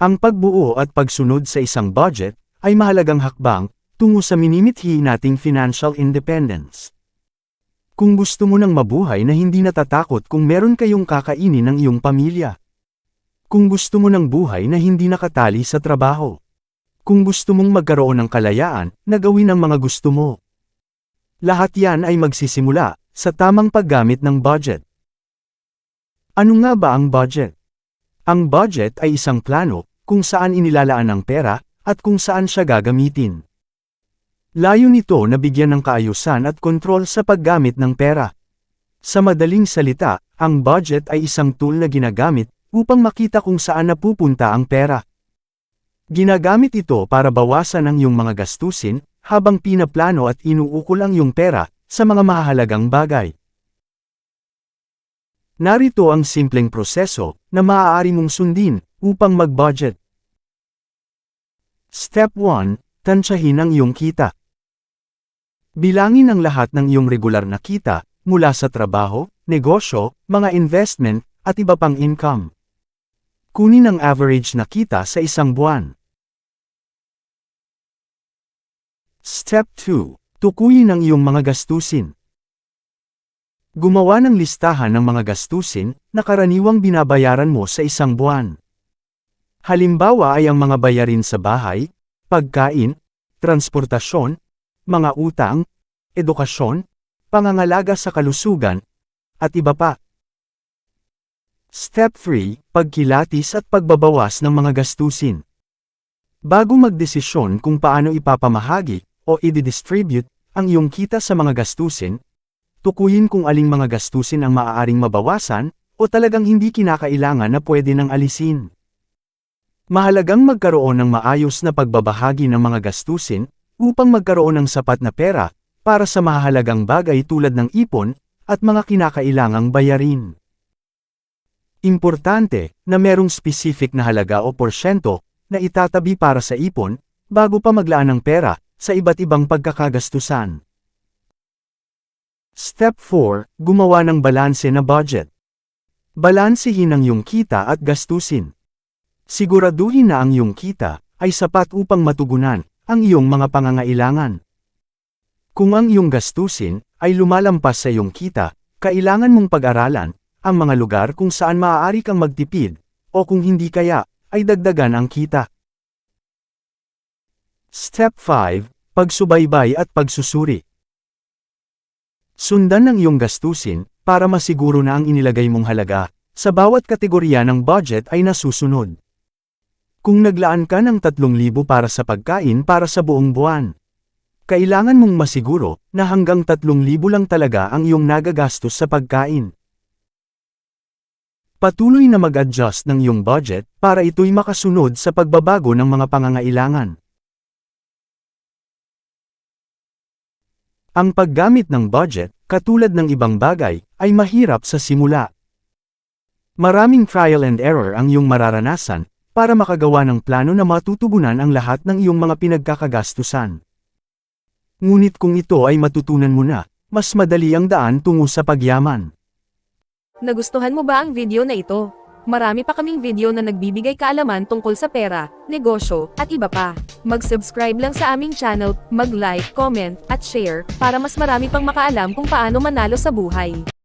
Ang pagbuo at pagsunod sa isang budget ay mahalagang hakbang tungo sa minimithi nating financial independence. Kung gusto mo ng mabuhay na hindi natatakot kung meron kayong kakainin ng iyong pamilya. Kung gusto mo ng buhay na hindi nakatali sa trabaho. Kung gusto mong magkaroon ng kalayaan na gawin ang mga gusto mo. Lahat yan ay magsisimula sa tamang paggamit ng budget. Ano nga ba ang budget? Ang budget ay isang plano kung saan inilalaan ang pera at kung saan siya gagamitin. Layo nito na bigyan ng kaayusan at kontrol sa paggamit ng pera. Sa madaling salita, ang budget ay isang tool na ginagamit upang makita kung saan napupunta ang pera. Ginagamit ito para bawasan ang iyong mga gastusin habang pinaplano at inuukol ang iyong pera sa mga mahalagang bagay. Narito ang simpleng proseso na maaari mong sundin upang mag-budget. Step 1. Tansyahin ang iyong kita. Bilangin ang lahat ng iyong regular na kita, mula sa trabaho, negosyo, mga investment, at iba pang income. Kunin ang average na kita sa isang buwan. Step 2. Tukuyin ang iyong mga gastusin. Gumawa ng listahan ng mga gastusin na karaniwang binabayaran mo sa isang buwan. Halimbawa ay ang mga bayarin sa bahay, pagkain, transportasyon, mga utang, edukasyon, pangangalaga sa kalusugan, at iba pa. Step 3. Pagkilatis at pagbabawas ng mga gastusin. Bago magdesisyon kung paano ipapamahagi o i-distribute ang iyong kita sa mga gastusin, tukuyin kung aling mga gastusin ang maaaring mabawasan o talagang hindi kinakailangan na pwede nang alisin. Mahalagang magkaroon ng maayos na pagbabahagi ng mga gastusin upang magkaroon ng sapat na pera para sa mahalagang bagay tulad ng ipon at mga kinakailangang bayarin. Importante na merong specific na halaga o porsyento na itatabi para sa ipon bago pa maglaan ng pera sa iba't ibang pagkakagastusan. Step 4. Gumawa ng balanse na budget. Balansehin ang iyong kita at gastusin. Siguraduhin na ang iyong kita ay sapat upang matugunan ang iyong mga pangangailangan. Kung ang iyong gastusin ay lumalampas sa iyong kita, kailangan mong pag-aralan ang mga lugar kung saan maaari kang magtipid, o kung hindi kaya, ay dagdagan ang kita. Step 5. Pagsubaybay at pagsusuri. Sundan ang iyong gastusin para masiguro na ang inilagay mong halaga sa bawat kategorya ng budget ay nasusunod. Kung naglaan ka ng 3,000 para sa pagkain para sa buong buwan, kailangan mong masiguro na hanggang 3,000 lang talaga ang iyong nagagastos sa pagkain. Patuloy na mag-adjust ng iyong budget para ito'y makasunod sa pagbabago ng mga pangangailangan. Ang paggamit ng budget, katulad ng ibang bagay, ay mahirap sa simula. Maraming trial and error ang iyong mararanasan para makagawa ng plano na matutugunan ang lahat ng iyong mga pinagkakagastusan. Ngunit kung ito ay matutunan mo na, mas madali ang daan tungo sa pagyaman. Nagustuhan mo ba ang video na ito? Marami pa kaming video na nagbibigay kaalaman tungkol sa pera, negosyo, at iba pa. Mag-subscribe lang sa aming channel, mag-like, comment, at share, para mas marami pang makaalam kung paano manalo sa buhay.